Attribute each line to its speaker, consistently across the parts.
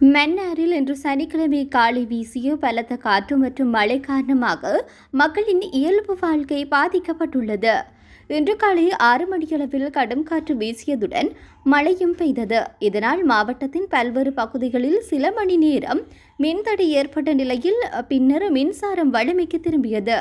Speaker 1: மன்னாரில் இன்று சனிக்கிழமை காலை வீசிய பலத்த காற்று மற்றும் மழை காரணமாக மக்களின் இயல்பு வாழ்க்கை பாதிக்கப்பட்டுள்ளது. இன்று காலை ஆறு மணியளவில் கடும் காற்று வீசியதுடன் மழையும் பெய்தது. இதனால் மாவட்டத்தின் பல்வேறு பகுதிகளில் சில மணி நேரம் மின்தடை ஏற்பட்ட நிலையில் பின்னர் மின்சாரம் வலிமைக்கு திரும்பியது.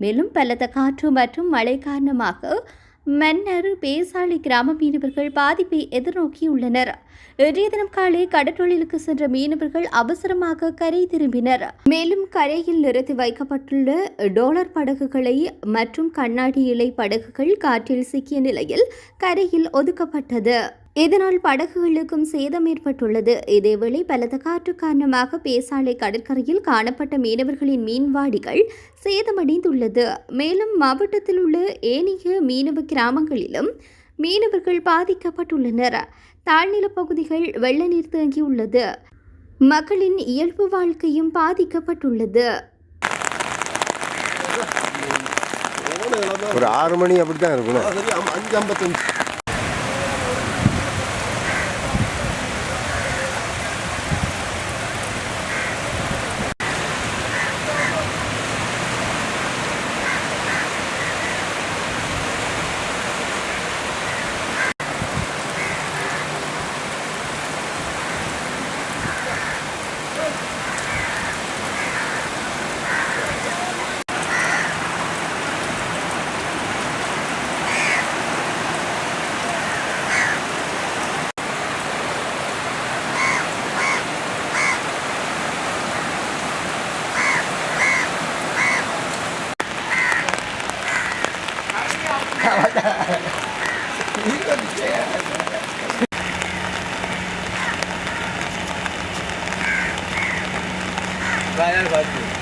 Speaker 1: மேலும் பலத்த காற்று மற்றும் மழை காரணமாக மன்னர் பேசாளி கிராம மீனவர்கள் பாதிப்பை எதிர்நோக்கியுள்ளனர். இன்றைய தினம் காலை கடற்றொழிலுக்கு சென்ற மீனவர்கள் அவசரமாக கரை திரும்பினர். மேலும் கரையில் நிறுத்தி வைக்கப்பட்டுள்ள டோலர் படகுகளை மற்றும் கண்ணாடி இலை படகுகள் காற்றில் சிக்கிய நிலையில் கரையில் ஒதுக்கப்பட்டது. இதனால் படகுகளுக்கும் சேதம் ஏற்பட்டுள்ளது. இதேவேளை பலத்த காற்று காரணமாக பேசாலை கடற்கரையில் காணப்பட்ட மீனவர்களின் மீன்வாடிகள் சேதமடைந்துள்ளது. மேலும் மாவட்டத்தில் உள்ள ஏனைய மீனவ கிராமங்களிலும் மீனவர்கள் பாதிக்கப்பட்டுள்ளனர். தாழ்நில பகுதிகள் வெள்ள நீர் தேங்கியுள்ளது. மக்களின் இயல்பு வாழ்க்கையும் பாதிக்கப்பட்டுள்ளது.
Speaker 2: ஒரு ஆறு மணி அப்படி தான் இருக்கணும்
Speaker 3: அஞ்சு ஐம்பத்தஞ்சு.
Speaker 4: Bayern war gut.